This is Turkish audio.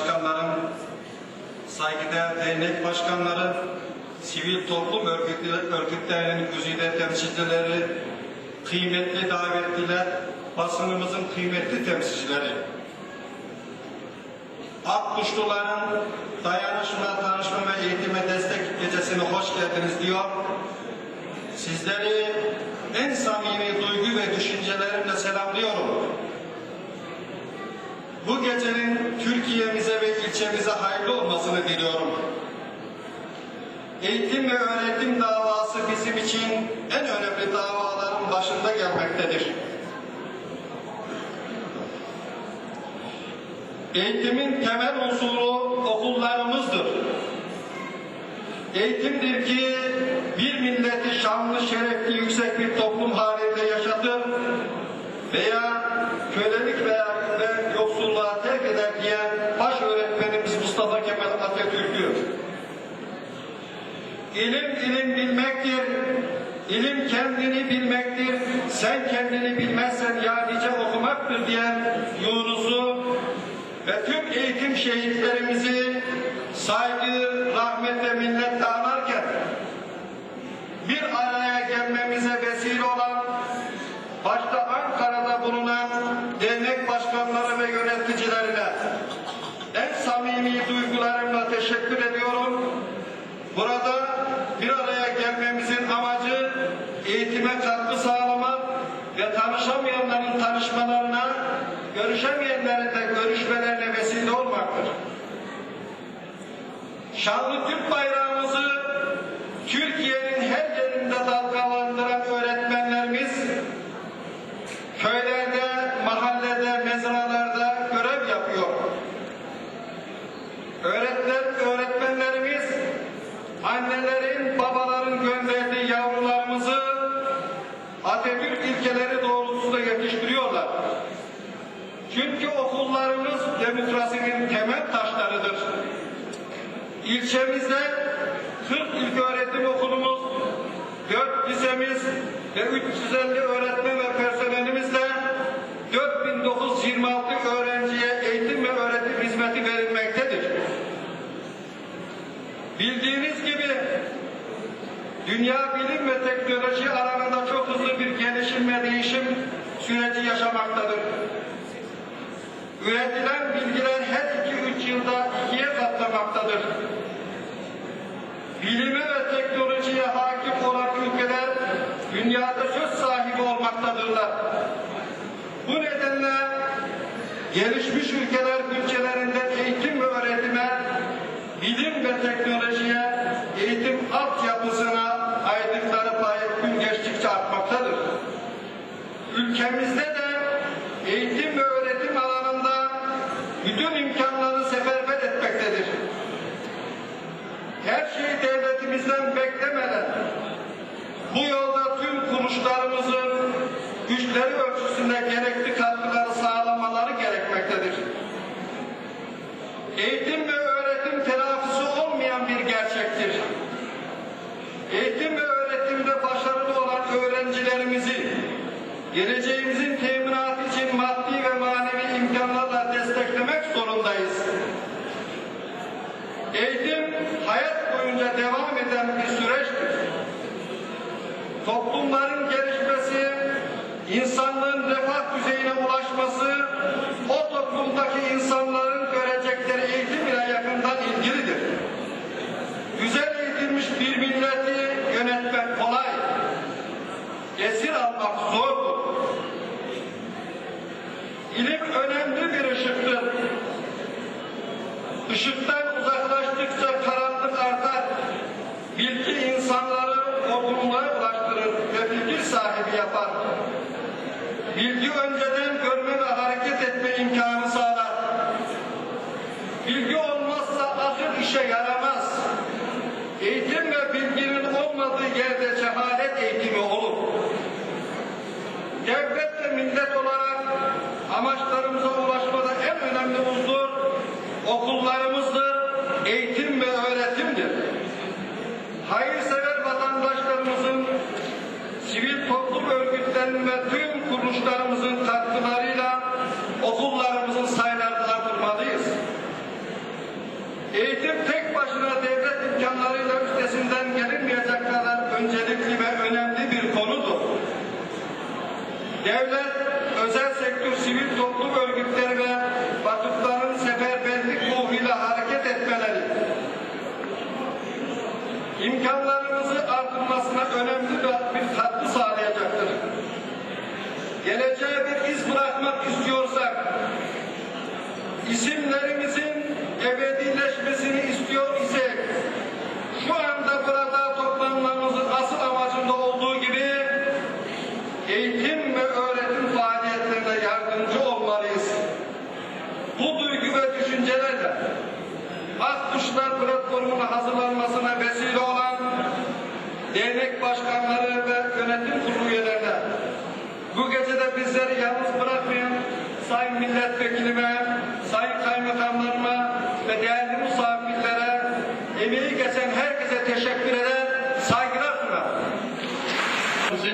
başkanlarım, saygıdeğer dernek başkanları, sivil toplum örgütleri, örgütlerinin güzide temsilcileri, kıymetli davetliler, basınımızın kıymetli temsilcileri. Akkuşluların dayanışma, tanışma ve eğitime destek gecesine hoş geldiniz diyor. Sizleri en samimi duygu ve düşüncelerimle selamlıyorum. Bu gecenin Türkiye'mize ve ilçemize hayırlı olmasını diliyorum. Eğitim ve öğretim davası bizim için en önemli davaların başında gelmektedir. Eğitimin temel unsuru okullarımızdır. Eğitimdir ki bir milleti şanlı, şerefli, yüksek bir toplum halinde yaşatır veya kölelik veya eder baş öğretmenimiz Mustafa Kemal Atatürk'ü. İlim ilim bilmektir. İlim kendini bilmektir. Sen kendini bilmezsen ya nice okumaktır diyen Yunus'u ve tüm eğitim şehitlerimizi saygı, rahmet ve minnetle anarken bir araya gelmemize vesile olan başta dernek başkanları ve yöneticilerine en samimi duygularımla teşekkür ediyorum. Burada bir araya gelmemizin amacı eğitime katkı sağlamak ve tanışamayanların tanışmalarına, görüşemeyenlerin de görüşmelerine vesile olmaktır. Şanlı Türk bayrağımızı Türkiye'nin her yerinde dalgalandıran öğretmenlerimiz köylerde, annelerin, babaların gönderdiği yavrularımızı Atatürk ilkeleri doğrultusunda yetiştiriyorlar. Çünkü okullarımız demokrasinin temel taşlarıdır. İlçemizde 40 ilköğretim okulumuz, 4 lisemiz ve 350 öğretmen ve personelimizle 4926 öğrenciye eğitim ve öğretim hizmeti verilmektedir. Bildiğiniz gibi dünya bilim ve teknoloji alanında çok hızlı bir gelişim ve değişim süreci yaşamaktadır. Üretilen bilgiler her iki üç yılda ikiye katlamaktadır. Bilime ve teknolojiye hakim olan ülkeler dünyada söz sahibi olmaktadırlar. Bu nedenle gelişmiş ülkeler bütçelerinden eğitim ve öğretime, bilim ve teknolojiye, Ülkemizde de eğitim ve öğretim alanında bütün imkanları seferber etmektedir. Her şeyi devletimizden beklemeden bu yolda tüm kuruluşlarımızın güçleri ölçüsünde gerekli katkıları sağlamaları gerekmektedir. Eğitim ve öğretim telafisi olmayan bir gerçektir. Eğitim ve geleceğimizin teminatı için maddi ve manevi imkanlarla desteklemek zorundayız. Eğitim hayat boyunca devam eden bir süreçtir. Toplumların gelişmesi, insanlığın refah düzeyine ulaşması, o toplumdaki insanların görecekleri Bilgi önceden görme ve hareket etme imkanı sağlar. Bilgi olmazsa akıl işe yaramaz. Eğitim ve bilginin olmadığı yerde cehalet eğitimi olur. Devlet ve millet olarak amaçlarımıza ulaşmada en önemli unsur okullarımızdır, eğitim ve öğretimdir. Hayırsever vatandaşlarımızın, sivil toplum örgütlerinin ve tüm kuruluşlarımızın katkılarıyla okullarımızın sayılarını artırmalıyız. Eğitim tek başına devlet imkanlarıyla üstesinden gelinmeyecek kadar öncelikli ve önemli bir konudur. Devlet, özel sektör, sivil toplum örgütleri ve Akkuşlar platformunun hazırlanmasına vesile olan dernek başkanları ve yönetim kurulu üyelerine bu gece de bizleri yalnız bırakmayan sayın milletvekilime,